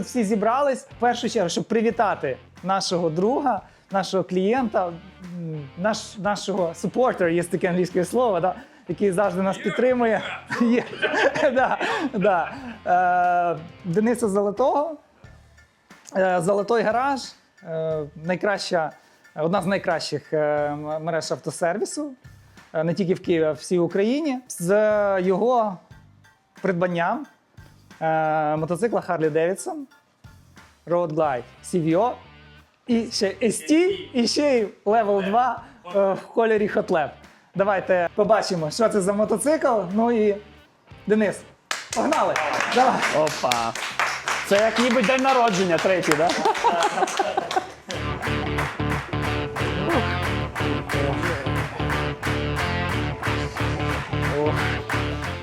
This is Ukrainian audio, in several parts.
тут всі зібрались в першу чергу, щоб привітати нашого друга, нашого клієнта, наш, нашого супортера, є таке англійське слово, да, який завжди нас підтримує. Да, да. Е, Дениса Золотого. Е, Золотой гараж е, найкраща, одна з найкращих е, мереж автосервісу, не тільки в Києві, а в всій Україні. З його придбанням мотоцикла Harley Davidson, Road Glide CVO і ще ST, і ще й Level 2 е, в кольорі Hot Lab. Давайте побачимо, що це за мотоцикл. Ну і Денис, погнали! Давай! Опа. Це як ніби день народження третій, да?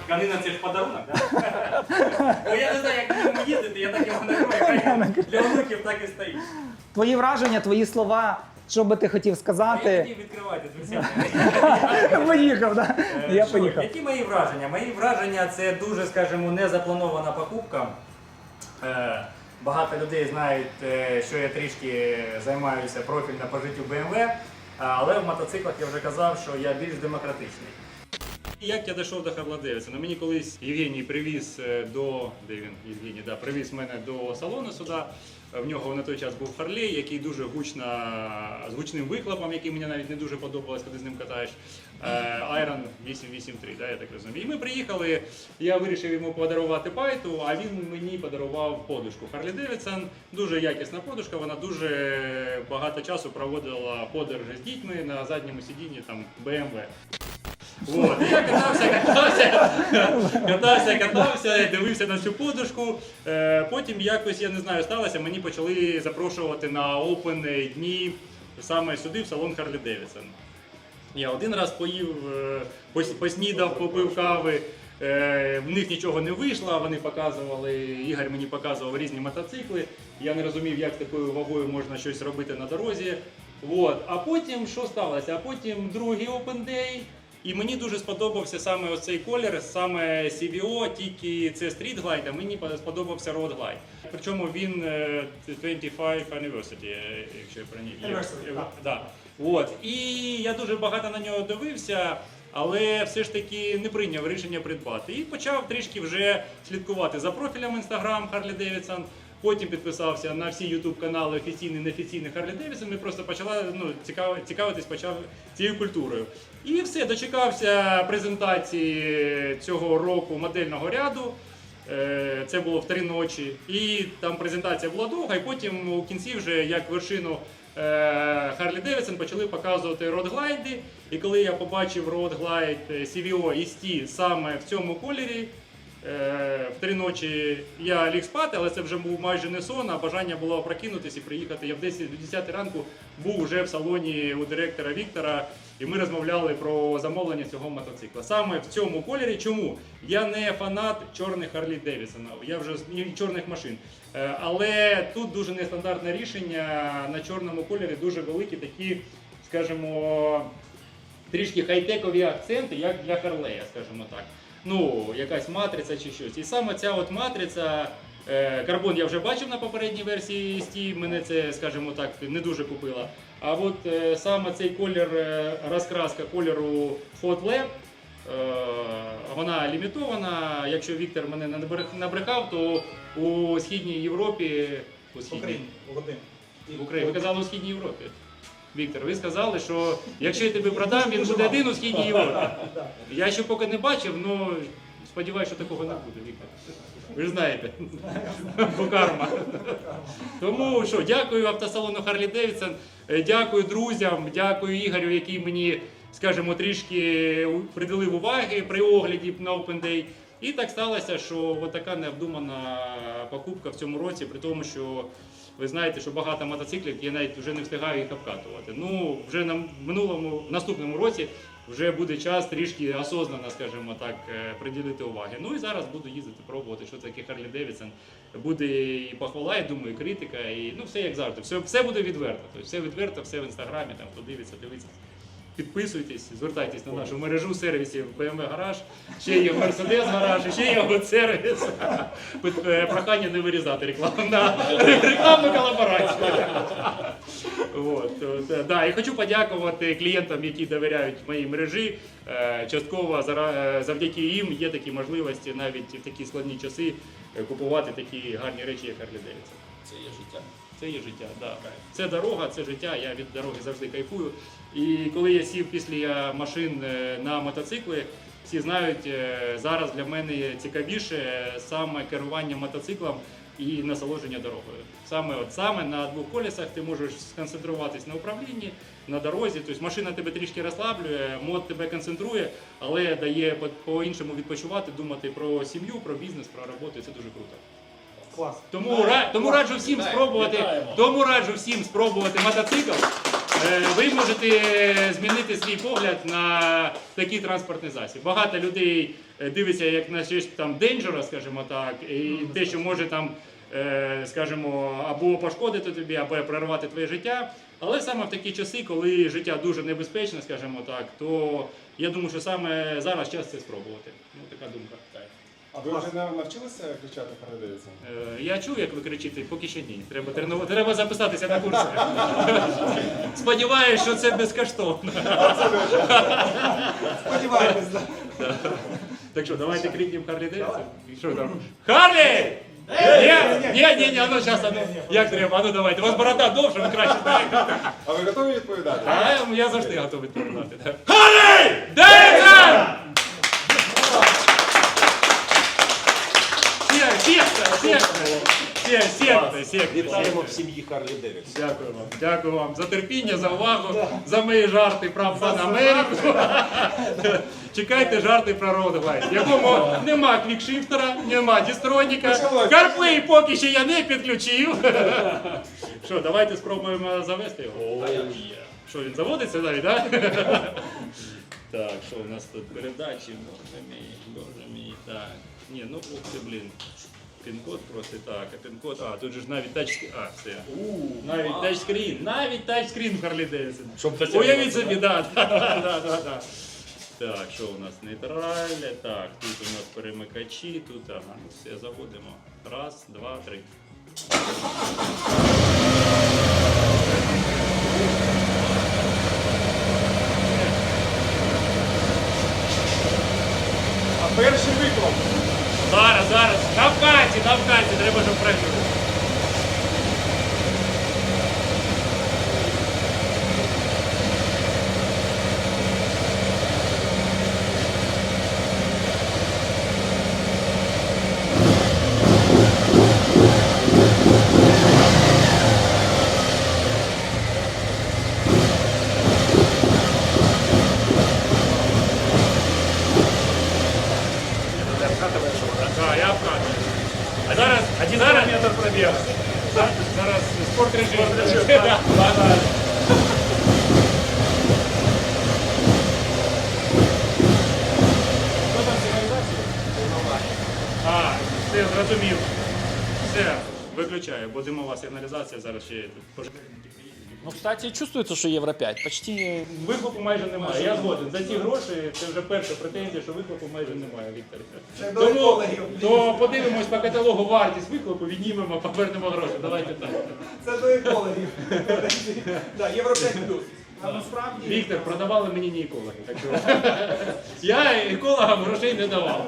Тканина це ж подарунок, так? Бо я не знаю, як на ньому їздити, я так його маю. Для онуків так і стоїть. Твої враження, твої слова, що би ти хотів А я сказати. тоді відкривайте дверцята. Поїхав, да? Я Що, поїхав. Які мої враження? Мої враження це дуже, скажімо, незапланована покупка. Е, Багато людей знають, е, що я трішки займаюся профільно по життю BMW, але в мотоциклах я вже казав, що я більш демократичний. Як я дійшов до Харла Девідсона? Мені колись Євгеній привіз е, до де він Євгеній, да, привіз мене до салону сюди. В нього на той час був Харлей, який дуже гучно з гучним вихлопом, який мені навіть не дуже подобалось, коли з ним катаєш. Е, Iron 883, да, я так розумію. І ми приїхали. Я вирішив йому подарувати пайту, а він мені подарував подушку. Харлі Девідсон, дуже якісна подушка. Вона дуже багато часу проводила подорожі з дітьми на задньому сидінні там BMW. От, я катався, катався, катався, катався, дивився на цю подушку. Е, потім якось, я не знаю, сталося, мені почали запрошувати на open дні саме сюди, в салон Харлі Девідсон. Я один раз поїв, е, пос- поснідав, попив кави. Е, В них нічого не вийшло, вони показували, Ігор мені показував різні мотоцикли. Я не розумів, як такою вагою можна щось робити на дорозі. От. А потім що сталося? А потім другий Open Day. І мені дуже сподобався саме оцей колір, саме CVO, тільки це Street Glide, а мені сподобався Road Glide. Причому він е, 25 Anniversary, е, якщо я про ній. Anniversary. Да. От. І я дуже багато на нього дивився, але все ж таки не прийняв рішення придбати. І почав трішки вже слідкувати за профілем Instagram Harley Davidson. Потім підписався на всі YouTube канали офіційні, неофіційні Harley Davidson. І просто почала ну, цікав, цікавитись почав цією культурою. І все, дочекався презентації цього року модельного ряду. Е, Це було в три ночі. І там презентація була довга, і потім у кінці, вже як вершину Харлі Девідсон почали показувати родглайди. І коли я побачив родглайд CVO ST саме в цьому кольорі, е, в три ночі я ліг спати, але це вже був майже не сон, а бажання було опрокинутися і приїхати. Я в 10, в 10 ранку був вже в салоні у директора Віктора, і ми розмовляли про замовлення цього мотоцикла. Саме в цьому кольорі. Чому? Я не фанат чорних Харлі Девідсона, я вже і чорних машин. Е, Але тут дуже нестандартне рішення на чорному кольорі, дуже великі такі, скажімо, трішки хай-текові акценти, як для Харлея, скажімо так. Ну, якась матриця чи щось. І саме ця от матриця. е, Карбон я вже бачив на попередній версії ST, мене це, скажімо так, не дуже купила. А от е, саме цей колір, е, розкраска кольору Hot Lab, вона лімітована. Якщо Віктор мене не набрехав, то у Східній Європі. У Східній, в Україні. Ви казали у Східній Європі. Віктор, ви сказали, що якщо я тебе продам, він буде один у Східній Європі. Я ще поки не бачив, але сподіваюся, що такого не буде, Віктор. Ви ж знаєте, бо карма. Тому що, дякую автосалону Харлі Девідсон, дякую друзям, дякую Ігорю, який мені, скажімо, трішки приділив уваги при огляді на Open Day. І так сталося, що така необдумана покупка в цьому році, при тому, що ви знаєте, що багато мотоциклів, я навіть вже не встигаю їх обкатувати. Ну, вже на минулому, наступному році вже буде час трішки осознанно, скажімо так, е, приділити уваги. Ну і зараз буду їздити, пробувати, що таке Харлі Девідсон. Буде і похвала, і думаю, і критика, і ну все як завжди. Все, все буде відверто. Тобто все відверто, все в інстаграмі, там хто дивиться, дивиться. Підписуйтесь, звертайтесь на нашу мережу сервісів BMW Гараж, ще є Mercedes Гараж, ще є сервіс. Е, Прохання не вирізати рекламу на рекламну колаборацію. От, е, да, і хочу подякувати клієнтам, які довіряють моїй мережі. Е, Частково завдяки їм є такі можливості навіть в такі складні часи купувати такі гарні речі, як Harley Davidson. Це є життя. Це є життя, да. Це дорога, це життя. Я від дороги завжди кайфую. І коли я сів після машин е, на мотоцикли, всі знають, е, зараз для мене цікавіше саме керування мотоциклом і насолодження дорогою. Саме от саме на двох колесах ти можеш сконцентруватись на управлінні, на дорозі. Тобто машина тебе трішки розслаблює, мод тебе концентрує, але дає по- по-іншому відпочивати, думати про сім'ю, про бізнес, про роботу. І це дуже круто. Клас. Тому, ра- тому раджу всім спробувати. вітаємо. Тому раджу всім спробувати мотоцикл. Е, Ви можете змінити свій погляд на такий транспортний засіб. Багато людей е, дивиться як на щось там dangerous, скажімо так, і те, що може там, е, скажімо, або пошкодити тобі, або прервати твоє життя. Але саме в такі часи, коли життя дуже небезпечне, скажімо так, то я думаю, що саме зараз час це спробувати. Ну, така думка. А ви вже навчилися кричати Davidson? Е, Я чув, як ви кричите, поки ще ні. Треба тренувати, треба записатися на курси. Сподіваюсь, що це безкоштовно. Сподіваємось, да. Так що, давайте крикнемо Харлі Девідсон. Що там? Харлі! Ні, ні, ні, ну зараз, а ну, як треба, ну давайте. У вас борода довша, ви краще. А ви готові відповідати? Я завжди готовий відповідати. так. Харлі! Девідсон! Секта. Вітаємо в сім'ї Харлі Девідсон. Дякую вам. Дякую вам за терпіння, за увагу, за мої жарти про пан Америку. Чекайте жарти про в якому нема квікшифтера, нема дістроніка. Карплей поки що я не підключив. Що, давайте спробуємо завести його. Що, він заводиться навіть, так? Так, що у нас тут передачі? Боже мій, боже мій. Так. Ні, ну ух ти, блін. Пін-код просто так, а пін-код. А, тут же ж навіть тачскрін. А, все. Навіть тачскрін. Навіть тачскрін в Harley Davidson. Уявіть собі, да, да, да, да, да. Так, що у нас нейтральне? Так, тут у нас перемикачі, тут ага, ну все заводимо. Раз, два, три. А перший виклик. Зараз, зараз. На вкаті, на вкаті, треба щоб працювати. Так, я вкатую. А зараз, один зараз, метр пробіг. Зараз, зараз спорт режим. Да, да, да. А, все, зрозумів. Все, виключаю, бо димова сигналізація зараз ще тут пожежники приїдуть. Ну, кстати, чувствуется, что Евро 5. Почти Вихлопу майже немає. Я згоден. За ці гроші це вже перша претензія, що вихлопу майже немає, Віктор. До Тому екологів. то подивимось по каталогу вартість вихлопу, віднімемо, повернемо гроші. Давайте так. Це до екологів. Да, Євро 5 плюс. А насправді Віктор, продавали мені не екологи. Так що я екологам грошей не давав.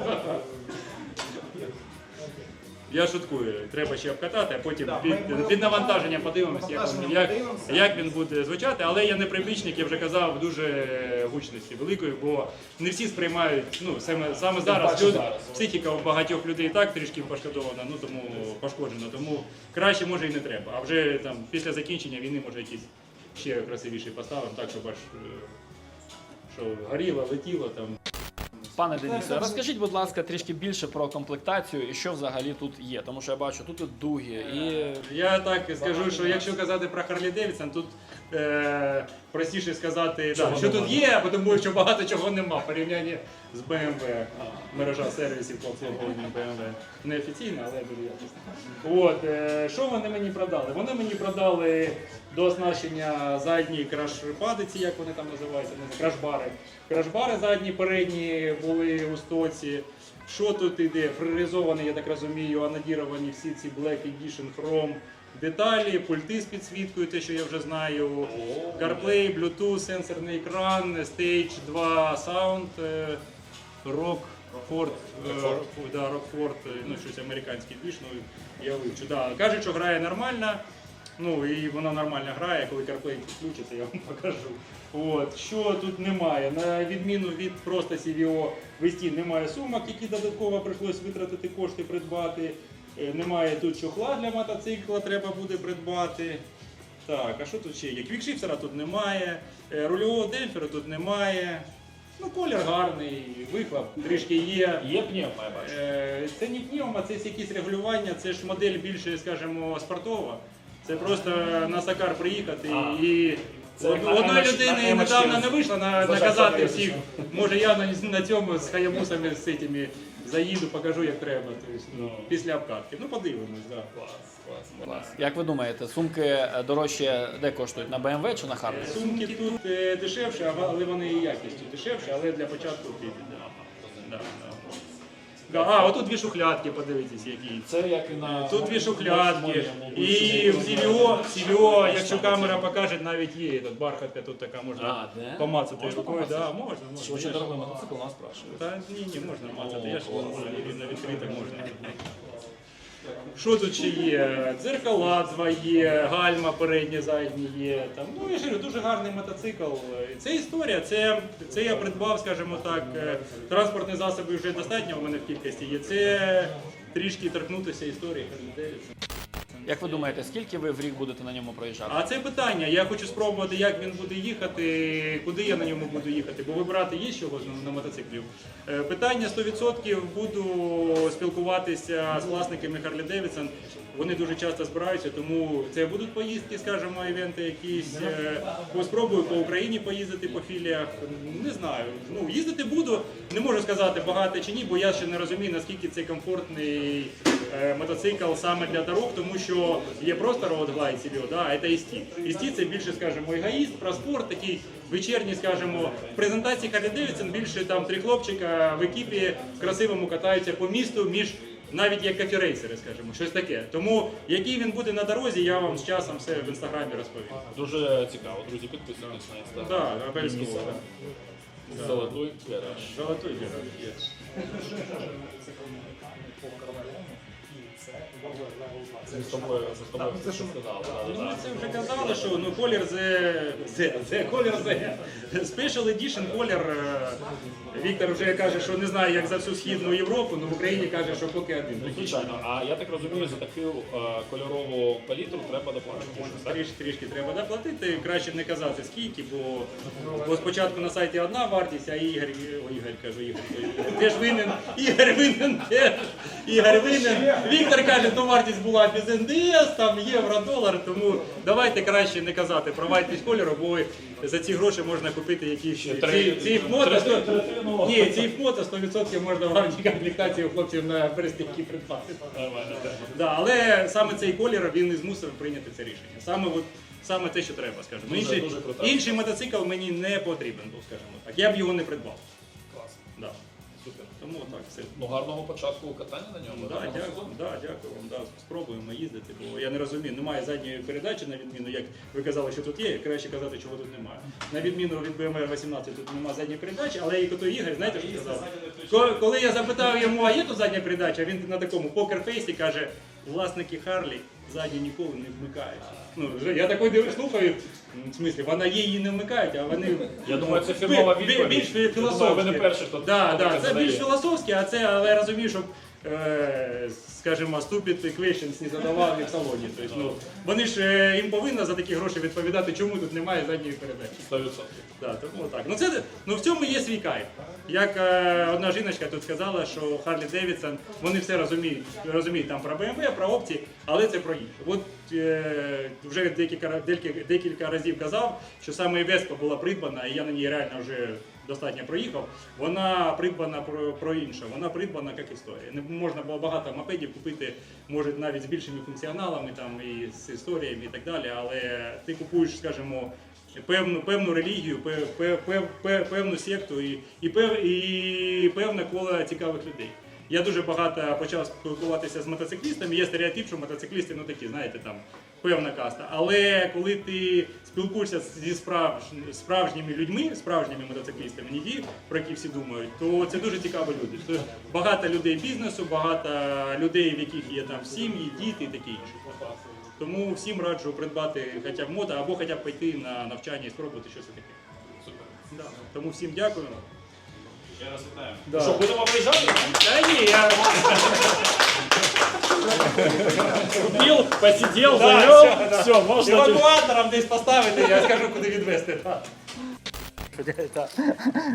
Я шуткую, треба ще обкатати, а потім Да, під, під навантаженням подивимося, як, він- як, як він буде звучати. Але я не прибічник, я вже казав, дуже гучності великої, бо не всі сприймають, ну саме, саме зараз, люд- психіка у багатьох людей і так трішки пошкодована, ну тому пошкоджена. Тому краще може і не треба. А вже там після закінчення війни може якісь ще красивіші поставимо, так щоб аж е, що горіло, летіло там. Пане Денисе, розкажіть, будь ласка, трішки більше про комплектацію і що взагалі тут є. Тому що я бачу, тут і дуги, і Я так скажу, що якщо казати про Харлі Девідсон, тут е, простіше сказати, да, що тут є, а тому що багато чого нема в порівнянні з BMW. Мережа сервісів по обслуговуванню BMW. Неофіційна, але дуже якісна. От, е, що вони мені продали? Вони мені продали до оснащення задні краш-падиці, як вони там називаються, краш-бари. Краш-бари задні, передні були у стоці. Що тут іде? Фрезовані, я так розумію, анодіровані всі ці Black Edition Chrome деталі, пульти з підсвіткою, те, що я вже знаю. CarPlay, Bluetooth, сенсорний екран, Stage 2 Sound, е, Rock, Ford, е, да, Rockford, е, ну щось американське більш, ну я вивчу. Да. Кажуть, що грає нормально. Ну і вона нормально грає, коли CarPlay підключиться, я вам покажу. От. Що тут немає? На відміну від просто CVO весті немає сумок, які додатково прийшлось витратити кошти придбати. Е, Немає тут чохла для мотоцикла, треба буде придбати. Так, а що тут ще є? Квікшифтера тут немає, е, рульового демпфера тут немає. Ну, колір гарний, вихлоп трішки є. Є пневма, я бачу. Е, Це не пневма, це якісь регулювання, це ж модель більше, скажімо, спортова. Це просто на Сакар приїхати А. і Це у одної людини на недавно не вийшло на, наказати всіх. Може я на, на цьому з хаябусами з цими заїду, покажу як треба. Тобто, ну, після обкатки. Ну подивимось, так. Да. Клас. Як ви думаєте, сумки е, дорожче де коштують? На BMW чи на Harley? Сумки тут е, дешевші, а- але вони і якістю дешевші, але для початку підійде. Да, да. Да, А, отут дві шухлядки, подивіться, які. Це як і на Тут дві шухлядки. І в CVO, в якщо камера покаже, навіть є этот бархатка, тут така можна А, де? помацати Можна рукою. помацати? Да, можна, можна. Очень Я ж- дорогой мотоцикл, нас спрашивають. Та ні, ні, можна мацати. Я ж на відкритих можна. Що тут ще є? Дзеркала два є, гальма передні, задні є. Там, ну, я ж говорю, дуже гарний мотоцикл. Це історія, це, це я придбав, скажімо так, е, транспортні засоби вже достатньо у мене в кількості є. Це трішки торкнутися історії. Як ви думаєте, скільки ви в рік будете на ньому проїжджати? А це питання. Я хочу спробувати, як він буде їхати, куди я на ньому буду їхати, бо вибирати є чого на- мотоциклів. Е, Питання 100% буду спілкуватися з власниками Harley Davidson. Вони дуже часто збираються, тому це будуть поїздки, скажімо, івенти якісь. Е, Спробую по Україні поїздити по філіях. Не знаю. Ну, їздити буду. Не можу сказати багато чи ні, бо я ще не розумію, наскільки це комфортний мотоцикл саме для дорог, тому що є просто Road CVO, да, а це істі. Істі це більше, скажімо, егоїст, про спорт, такий вечірній, скажімо, в презентації Harley Davidson більше там три хлопчика в екіпі красивому катаються по місту між. Навіть як кафірейсери, скажімо, щось таке. Тому який він буде на дорозі, я вам з часом все в інстаграмі розповім. Дуже цікаво, друзі, підписуйтесь на інстаграм. Так, обов'язково. да. Золотой гараж. Золотой герой Ми з тобою, ми з тобою це сказали. да, Ну, да, ми це вже казали, що ну, колір Z, Z, колір Z. Special Edition колір. е, Віктор вже каже, що не знає, як за всю Східну Європу, але в Україні каже, що поки один. Ну, звичайно, а я так розумію, за таку е, кольорову палітру треба доплачувати. щось, так? Трішки, трішки треба доплатити, краще не казати скільки, бо, бо спочатку на сайті одна вартість, а Ігор, ой, Ігор кажу, Ігор, теж винен, Ігор винен теж, Ігор винен. Віктор каже, то вартість була без НДС, там євро, долар, тому давайте краще не казати про вартість кольору, бо за ці гроші можна купити якісь ці, ці ні, ці фото 100% можна в гарній комплектації у хлопців на перестійки придбати. Да, але саме цей колір він і змусив прийняти це рішення. Саме от саме те, що треба, скажімо. Дуже- інший, дуже інший мотоцикл мені не потрібен був, скажімо так. Я б його не придбав. Клас. Да. Тому так, все. Ну, гарного початку катання на ньому. Да, гарного дякую, сезону. да, дякую вам. Да, спробуємо їздити, бо я не розумію, немає задньої передачі, на відміну, як ви казали, що тут є, краще казати, чого тут немає. На відміну від BMW 18 тут немає задньої передачі, але і то Ігор, знаєте, що сказав? Ко- Коли я запитав йому, а є тут задня передача, він на такому покерфейсі каже, власники Харлі задні ніколи не вмикають. Ну, вже я такий дивлюсь, слухаю, в смислі, вона є, її не вмикають, а вони Я думаю, це фірмова відповідь. Більш Я думаю, філософське. ви не перші, хто да, хто да, це задає. більш філософські, а це, але я розумію, що скажімо, stupid questions не задавав їх в салоні. Тобто, ну, вони ж е, їм повинні за такі гроші відповідати, чому тут немає задньої передачі. 100%. Да, тому так. Ну, це, ну в цьому є свій кайф. Як е, одна жіночка тут сказала, що Харлі Девідсон, вони все розуміють, розуміють там про BMW, про опції, але це про їх. От е, вже декілька, декілька, декілька разів казав, що саме Веспа була придбана, і я на ній реально вже достатньо проїхав. Вона придбана про, про інше, вона придбана як історія. Не можна було багато мопедів купити, може навіть з більшими функціоналами там і з історіями і так далі, але ти купуєш, скажімо, певну, певну релігію, пев, пев, пев, пев- певну секту і, і, пев, і певне коло цікавих людей. Я дуже багато почав спілкуватися з мотоциклістами. Є стереотип, що мотоциклісти ну такі, знаєте, там певна каста. Але коли ти спілкуєшся зі справж... справжніми людьми, справжніми мотоциклістами, не ті, про які всі думають, то це дуже цікаві люди. Це багато людей бізнесу, багато людей, в яких є там сім'ї, діти і таке інше. Тому всім раджу придбати хоча б мода або хоча б пойти на навчання і спробувати щось таке. Супер. Да. Тому всім дякую. Ще раз вітаю. Да. Що, будемо приїжджати? Та ні, я Купив, посидів, завел, все, можна. евакуатором десь поставити, я скажу, куди відвезти.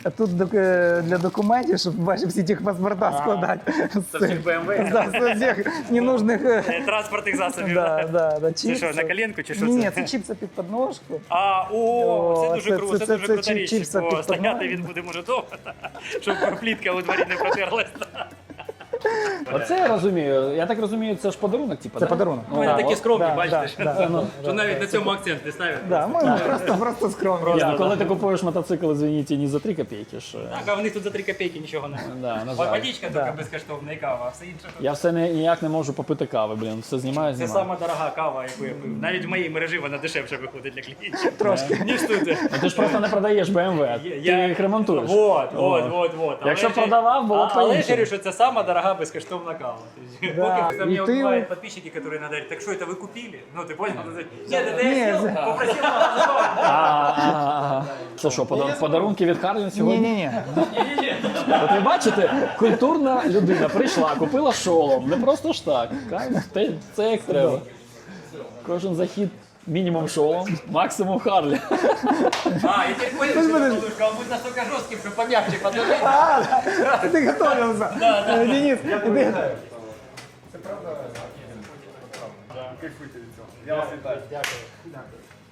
А тут е, для документів, щоб бачив всі тих паспорта складати. З всіх BMW. З всіх ненужних. е, Транспортних засобів. Це що, на коленку чи що Ні, ні, це? чіпса під подножку. А, о, це дуже круто, це- це, дуже це крута річ, стояти він буде може довго, щоб плітка у дворі не протерлась. Оце я розумію. Я так розумію, це ж подарунок, типу, Це да? подарунок. Ну, вони такі скромні, Да, бачите, да, що- да, ну, що навіть на цьому акцент не ставлять. Да, ми просто, просто скромні. Ні, ну, коли ти купуєш мотоцикл, извините, не за 3 копійки ж. Так, а в них тут за 3 копійки нічого не. Да, на жаль. Водичка Да. тільки безкоштовна і кава, а все інше тут. Я все не, ніяк не можу попити кави, блін. Все знімаю, Це знімаю. сама дорога кава, яку я пив. Навіть в моїй мережі вона дешевше виходить для клієнтів. Трошки. Ніж тут. Ну, ти ж просто не продаєш BMW, ти Я- їх ремонтуєш. Вот, вот, вот, вот. Якщо продавав, було б Але я по-іншому. говорю, що це сама дорога безкоштовна кава. Тобто, Да. Поки там І мне ти- бывают подписчики, которые надо говорить, так что это вы купили? Ну, ты понял? Нет, это Ні, я сел, це- попросил А, а, а, а. Це що, подар- подарунки від Харлін Ні, сьогодні? ні, ні. От ви бачите, культурна людина прийшла, купила шолом. Не просто ж так. Кайф, те- Це як треба. Кожен захід мінімум шолом, максимум Харлі. А, я теперь понял, что это подушка. Он будет настолько жестким, что помягче подложить. А, ти готовився. Е, Денис, іди.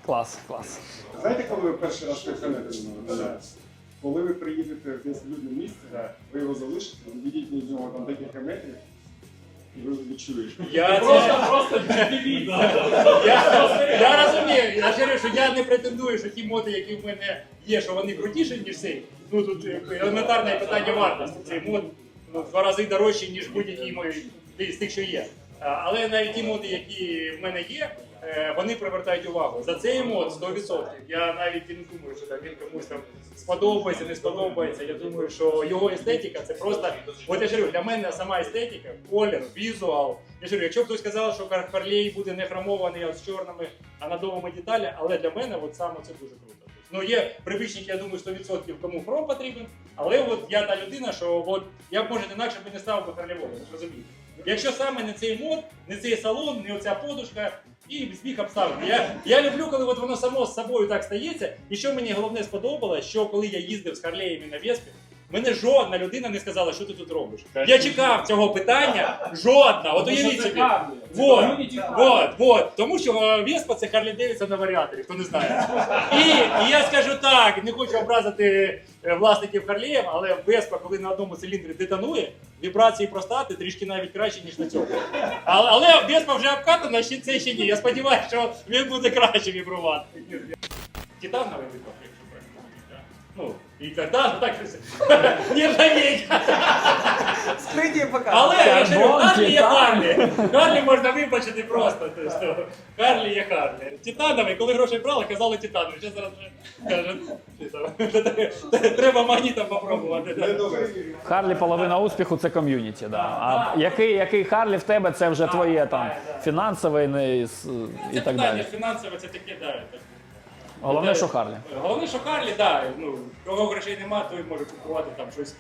Клас, клас. Знаєте, коли ви перший раз приходите до мене? Коли ви приїдете в якесь людне місце, ви його залишите, відійдіть від нього там декілька метрів. Я, Просто, просто я, я розумію, я ж говорю, що я не претендую, що ті моди, які в мене є, що вони крутіші, ніж цей. Ну тут е, елементарне питання вартості. Цей мод ну, в два рази дорожчий, ніж будь-який мої з тих, що є. А, Але навіть ті моди, які в мене є, вони привертають увагу. За цей мод 100%. Я навіть не думаю, що він комусь там сподобається, не сподобається. Я думаю, що його естетика це просто. От я ж говорю, для мене сама естетика, колір, візуал. Я ж говорю, якщо б хтось сказав, що Хар- буде не хромований, а з чорними анодовими деталями, але для мене от саме це дуже круто. Ну є прибічники, я думаю, 100% кому хром потрібен, але от я та людина, що от я б може інакше б не став би Харлевою, розумієте. Якщо саме не цей мод, не цей салон, не оця подушка, і збіг обставин. Я, я люблю, коли от воно само з собою так стається. І що мені головне сподобалось, що коли я їздив з Харлеями на Веспі, мене жодна людина не сказала, що ти тут робиш. Я чекав цього питання, жодна. От уявіть собі. Вот, вот, вот. Тому що е, Веспа це Харлі Девідсон на варіаторі, хто не знає. І, і я скажу так, не хочу образити е, власників Харлеїв, але Веспа, коли на одному циліндрі детонує, вібрації простати трішки навіть краще, ніж на цьому. Але, але Веспа вже обкатана, ще це ще ні. Я сподіваюся, що він буде краще вібрувати. Титановий вибор, якщо правильно. Ну, і тоді, так, нержавейка. Скрытие пока. Але я ж говорю, Харлі є. Харлі. Харлі можна вибачити просто. Тобто, Харлі є Харлі. Титановий, коли грошей брали, казали титановий. Зараз зараз вже кажуть, треба магнітом попробувати. Не. Харлі половина успіху це ком'юніті. Да. А який, який Харлі в тебе, це вже твоє там фінансове не, і с- і Це так питання далі. фінансове, це таке, да. так. Головне, що Харлі. Головне, що Харлі, да, ну, кого грошей нема, той може купувати там щось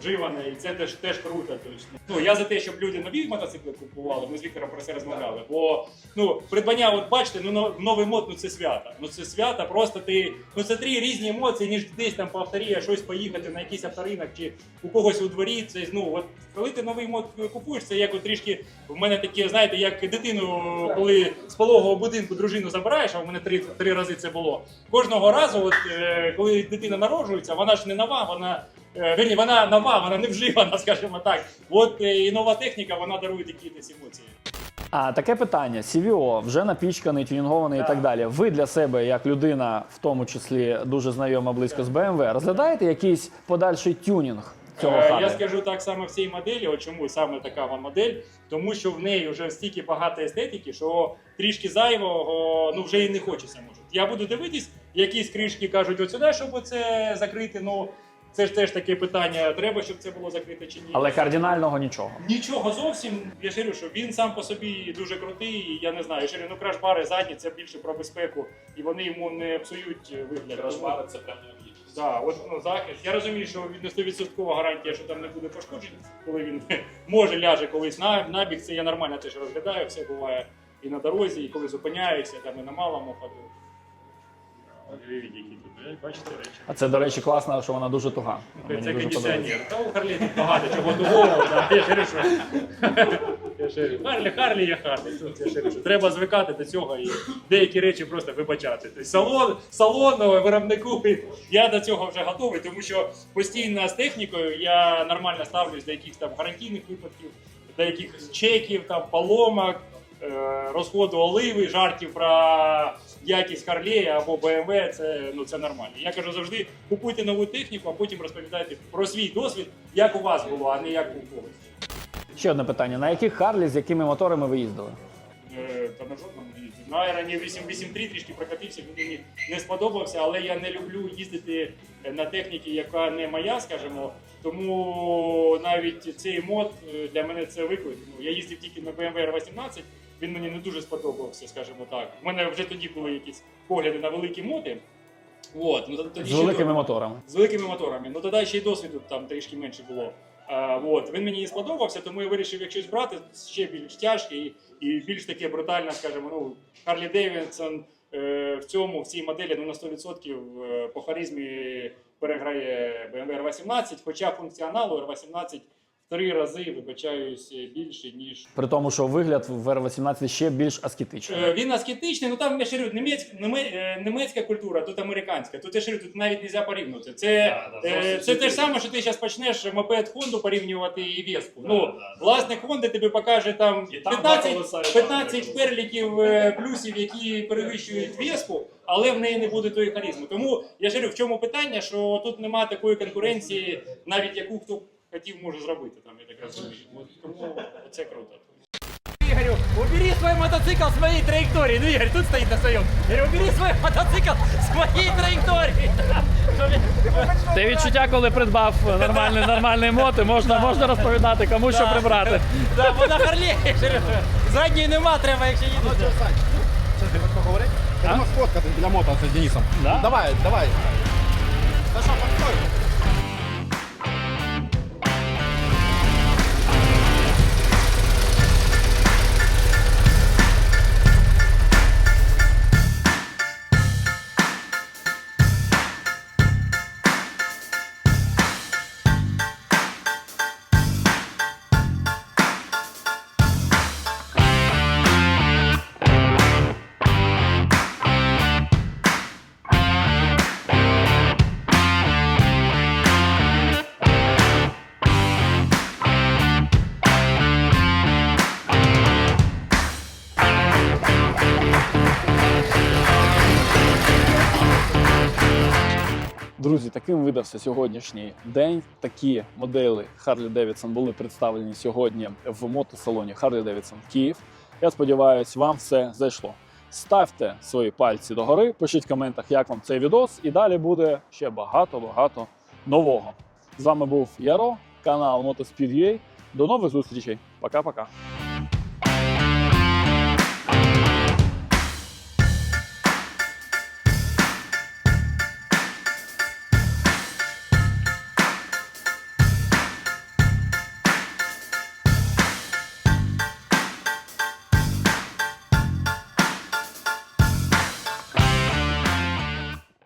вживане, і це теж, теж круто. Точно. Ну, я за те, щоб люди нові мотоцикли купували, ми з Віктором про це розмовляли. Бо ну, придбання, от бачите, ну новий мод, ну це свято. Ну це свято, просто ти. Ну це три різні емоції, ніж десь там по авторія щось поїхати на якийсь авторинок чи у когось у дворі. Це ну от коли ти новий мод купуєш, це як от трішки в мене таке, знаєте, як дитину, коли з пологового будинку дружину забираєш, а в мене три, три рази це було. Кожного разу, от, е, коли дитина народжується, вона ж не нова, вона. Е, Вірні, вона нова, вона не вживана, скажімо так. От е, і нова техніка, вона дарує такі десь емоції. А таке питання: CVO вже напічканий, тюнінгований і так далі. Ви для себе, як людина, в тому числі дуже знайома близько з BMW, розглядаєте якийсь подальший тюнінг цього Е, Я скажу так саме в цій моделі. От чому саме така вам модель? Тому що в неї вже стільки багато естетики, що трішки зайвого ну вже і не хочеться. Може. Я буду дивитись, якісь кришки кажуть от сюди, щоб це закрити. Ну це ж теж таке питання. Треба, щоб це було закрите чи ні. Але кардинального нічого. Нічого зовсім. Я ж говорю, що він сам по собі дуже крутий. і Я не знаю. Я ж говорю, ну краш-бари задні це більше про безпеку, і вони йому не псують вигляд. Крашбари це прям необхідність. Да, от ну, захист. Я розумію, що від 100% гарантія, що там не буде пошкоджень, коли він може ляже колись на набіг. Це я нормально теж розглядаю. Все буває і на дорозі, і коли зупиняюся, там і на малому ходу. От які тут, бачите речі. А це, до речі, класно, що вона дуже туга. Мені Це дуже подобається. кондиціонер. Та у Харлі тут багато чого тугого. да. Я говорю, що я Харлі, Харлі є Харлі. Тут я що треба звикати до цього і деякі речі просто вибачати. Тобто салон, салонного виробнику я до цього вже готовий, тому що постійно з технікою я нормально ставлюсь до якихось там гарантійних випадків, до якихось чеків, там поломок. е, Розходу оливи, жартів про якість Харлея або BMW, це ну це нормально. Я кажу завжди купуйте нову техніку, а потім розповідайте про свій досвід, як у вас було, а не як у когось. Ще одне питання: на яких Харлі, з якими моторами ви їздили? Е, Та на жодному їздив. На Айроні 883 трішки прокатився, він мені не сподобався, але я не люблю їздити на техніці, яка не моя, скажімо. Тому навіть цей мод е, для мене це виклик. Ну, я їздив тільки на BMW R18, він мені не дуже сподобався, скажімо так. У мене вже тоді були якісь погляди на великі моди. От, ну, тоді З ще великими до- моторами. з великими моторами. Ну тоді ще й досвіду там трішки менше було. А, от. Він мені не сподобався, тому я вирішив, якщо щось брати, ще більш тяжке і, і більш таке брутальне, скажімо, ну, Харлі Девідсон е, в цьому, в цій моделі ну, на 100% е, по харизмі переграє BMW R18, хоча функціоналу R18 в три рази, вибачаюсь, більше, ніж При тому, що вигляд в R18 ще більш аскетичний. Е, Він аскетичний, ну там я ж говорю, німець, неме- е, німецька культура, тут американська. Тут я говорю, тут навіть не можна порівнювати. Це, Да, да, е, зовсім це те ж саме, що ти зараз почнеш мопед Хонду порівнювати і Веспу. Да, ну, да, да. власник Хонди тобі покаже там І там два 15, колеса, і там 15 три перліків е, плюсів, які перевищують Веспу, але в неї не буде тої харизми. Тому я ж говорю, в чому питання, що тут немає такої конкуренції, навіть яку хто хотів може зробити. Там, я так розумію. От Тому це круто. Игорю, убери свой мотоцикл с моей траектории. Ну, Игорь тут стоит на своем. Я убери свой мотоцикл с моей траектории. Те відчуття, коли придбав нормальний нормальний мод, і можна, можна розповідати, кому що прибрати. Да, бо на Харлі. Задньої нема, треба, якщо їдеш. Що ти хочеш поговорити? Ти можеш сфоткати біля мота з Денисом. Да? Давай, давай. Та що, Друзі, таким видався сьогоднішній день. Такі моделі Harley Davidson були представлені сьогодні в мотосалоні Harley Davidson Київ. Я сподіваюся, вам все зайшло. Ставте свої пальці догори, пишіть в коментах, як вам цей відос, і далі буде ще багато-багато нового. З вами був Яро, канал Motospід.ua. До нових зустрічей. Пока-пока.